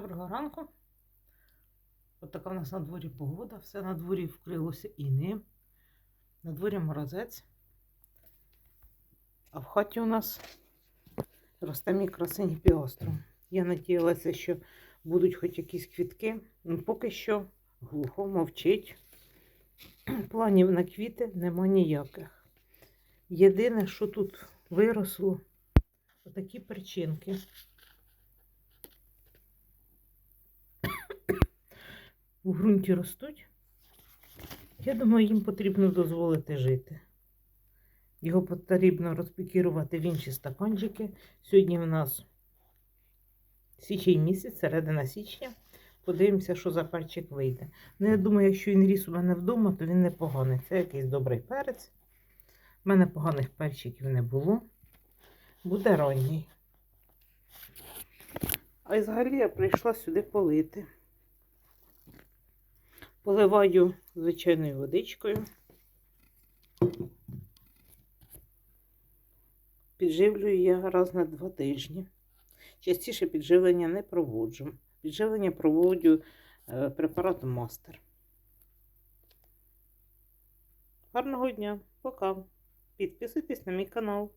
Доброго ранку. От така у нас на дворі погода. Все на дворі вкрилося інеєм. На дворі морозець. А в хаті у нас росте мій красень. Я надіялася, що будуть хоч якісь квітки. Ну, поки що глухо мовчить. Планів на квіти нема ніяких. Єдине, що тут виросло, отакі перчинки. У ґрунті ростуть. Я думаю, їм потрібно дозволити жити. Його потрібно розпікірувати в інші стаканчики. Сьогодні в нас січень місяць, середина січня. Подивимося, що за перчик вийде. Ну, я думаю, якщо він ріс у мене вдома, то він непоганий. Це якийсь добрий перець. У мене поганих перчиків не було. Буде ранній. А взагалі я прийшла сюди полити. Поливаю звичайною водичкою. Підживлюю я раз на два тижні. Частіше підживлення не проводжу. Підживлення проводжу е, препаратом мастер. Гарного дня, пока. Підписуйтесь на мій канал.